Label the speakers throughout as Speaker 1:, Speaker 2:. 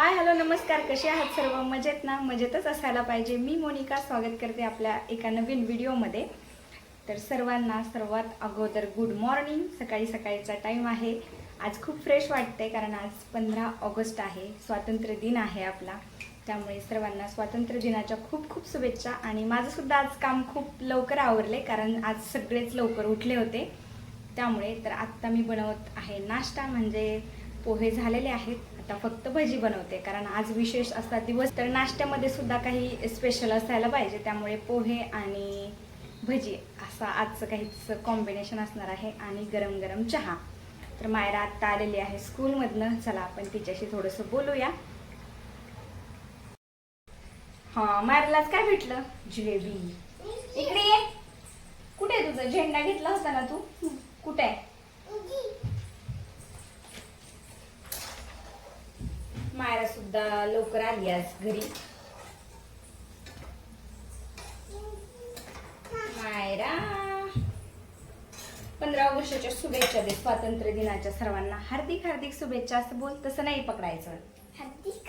Speaker 1: Hi hello नमस्कार. कसे आहात सर्व? मजेत ना? मजेतच असायला पाहिजे. मी मोनिका स्वागत करते आपल्या एका नवीन व्हिडिओमध्ये. तर सर्वांना सर्वात अगोदर गुड मॉर्निंग सकाळी सकाळीचा टाईम आहे. आज खूप फ्रेश वाटते कारण आज पंधरा ऑगस्ट आहे. स्वातंत्र्य दिन आहे आपला. त्यामुळे सर्वांना स्वातंत्र्य दिनाच्या खूप खूप शुभेच्छा. आणि माझंसुद्धा आज काम खूप लवकर आवरले कारण आज सगळेच लवकर उठले होते. त्यामुळे तर आत्ता मी बनवत आहे नाश्ता. म्हणजे पोहे झालेले आहेत. आता फक्त भजी बनवते कारण आज विशेष असा दिवस तर नाश्त्यामध्ये सुद्धा काही स्पेशल असायला पाहिजे त्यामुळे पोहे आणि भजी असा आजचं काहीच कॉम्बिनेशन असणार आहे आणि गरम गरम चहा. तर मायरा आत्ता आलेली आहे स्कूलमधनं चला आपण तिच्याशी थोडंसं बोलूया. हा मायरालाच काय भेटलं? जिलेबी. इकडे ये. कुठे आहे तुझा? झेंडा घेतला होता ना तू कुठे आहे मायरा सुद्धा लवकर आली आज घरी. मायरा पंधरा ऑगस्टच्या शुभेच्छा दे स्वातंत्र्य दिनाच्या सर्वांना. हार्दिक हार्दिक शुभेच्छा. असं बोल तसं नाही पकडायचं.
Speaker 2: हार्दिक.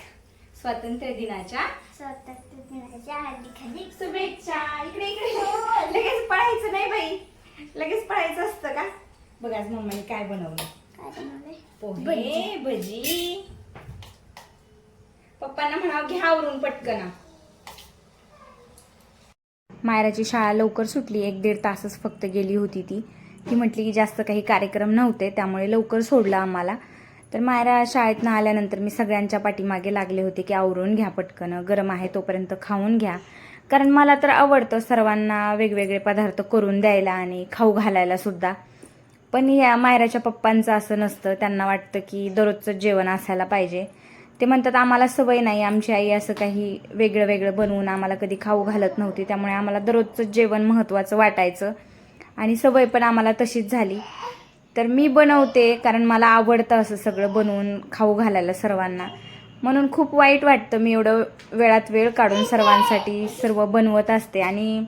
Speaker 1: स्वातंत्र्य दिनाच्या
Speaker 2: स्वातंत्र्य दिनाच्या हार्दिक हार्दिक
Speaker 1: शुभेच्छा. इकडे इकडे. लगेच पळायचं नाही बाई. लगेच पळायचं असतं का? बघ आज मम्माने काय बनवलं?
Speaker 2: काय बनवलंय?
Speaker 1: पोहे भजी. पप्पांना म्हणावं घ्या आवरून पटकन मायराची शाळा लवकर सुटली. एक दीड तासच फक्त गेली होती ती. ती म्हटली की जास्त काही कार्यक्रम नव्हते त्यामुळे लवकर सोडलं आम्हाला. तर मायरा शाळेतनं आल्यानंतर मी सगळ्यांच्या पाठीमागे लागले होते की आवरून घ्या पटकन. गरम आहे तोपर्यंत खाऊन घ्या. कारण मला तर आवडतं सर्वांना वेगवेगळे पदार्थ करून द्यायला आणि खाऊ घालायला सुद्धा. पण या मायराच्या पप्पांचं असं नसतं. त्यांना वाटतं की दररोजचं जेवण असायला पाहिजे. ते म्हणतात आम्हाला सवय नाही आमची आई असं काही वेगळं वेगळं बनवून आम्हाला कधी खाऊ घालत नव्हती. त्यामुळे आम्हाला दररोजचं जेवण महत्त्वाचं वाटायचं आणि सवय पण आम्हाला तशीच झाली. तर मी बनवते कारण मला आवडतं असं सगळं बनवून खाऊ घालायला सर्वांना. म्हणून खूप वाईट वाटतं मी एवढं वेळात वेळ काढून सर्वांसाठी सर्व बनवत असते आणि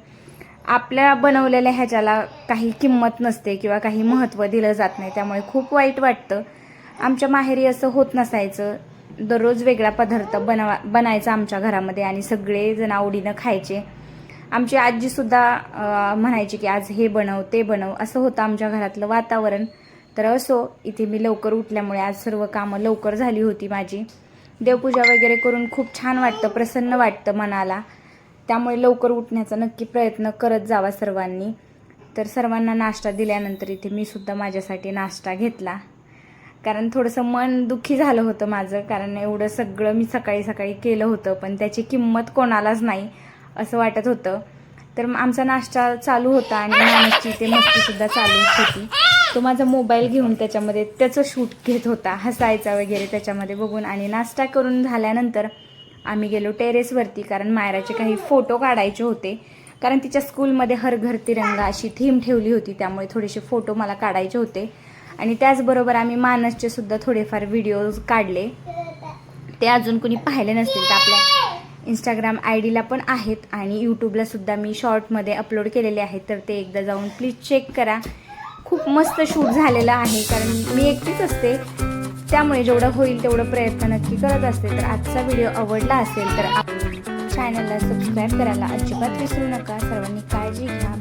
Speaker 1: आपल्या बनवलेल्या ह्याच्याला काही किंमत नसते किंवा काही महत्त्व दिलं जात नाही. त्यामुळे खूप वाईट वाटतं. आमच्या माहेरी असं होत नसायचं. दररोज वेगळा पदार्थ बनवा बनायचा आमच्या घरामध्ये आणि सगळेजण आवडीनं खायचे. आमची आजीसुद्धा म्हणायची की आज हे बनव ते बनव असं होतं आमच्या घरातलं वातावरण. तर असो इथे मी लवकर उठल्यामुळे आज सर्व कामं लवकर झाली होती माझी. देवपूजा वगैरे करून खूप छान वाटतं प्रसन्न वाटतं मनाला. त्यामुळे लवकर उठण्याचा नक्की प्रयत्न करत जावा सर्वांनी. तर सर्वांना नाश्ता दिल्यानंतर इथे मी सुद्धा माझ्यासाठी नाश्ता घेतला. कारण थोडंसं मन दुःखी झालं होतं माझं कारण एवढं सगळं मी सकाळी सकाळी केलं होतं पण त्याची किंमत कोणालाच नाही असं वाटत होतं. तर आमचा नाश्ता चालू होता आणि माणूसची ते मस्तीसुद्धा चालू होती. तो माझा मोबाईल घेऊन त्याच्यामध्ये त्याचं शूट घेत होता हसायचा वगैरे त्याच्यामध्ये बघून. आणि नाश्ता करून झाल्यानंतर आम्ही गेलो टेरेसवरती कारण मायराचे काही फोटो काढायचे होते. कारण तिच्या स्कूलमध्ये हर घर तिरंगा अशी थीम ठेवली होती त्यामुळे थोडेसे फोटो मला काढायचे होते. आणि त्याचबरोबर आम्ही मानसचे सुद्धा थोडेफार व्हिडिओज काढले. ते अजून कुणी पाहिले नसतील तर आपल्या इंस्टाग्राम आय डीला पण आहेत आणि यूट्यूबला सुद्धा मी शॉर्टमध्ये अपलोड केलेले आहेत. तर ते एकदा जाऊन प्लीज चेक करा. खूप मस्त शूट झालेलं आहे कारण मी एकटीच असते. त्यामुळे जेवढं होईल तेवढं प्रयत्न नक्की करत असते. तर आजचा व्हिडिओ आवडला असेल तर चॅनलला सबस्क्राईब करायला अजिबात विसरू नका. सर्वांनी काळजी घ्या.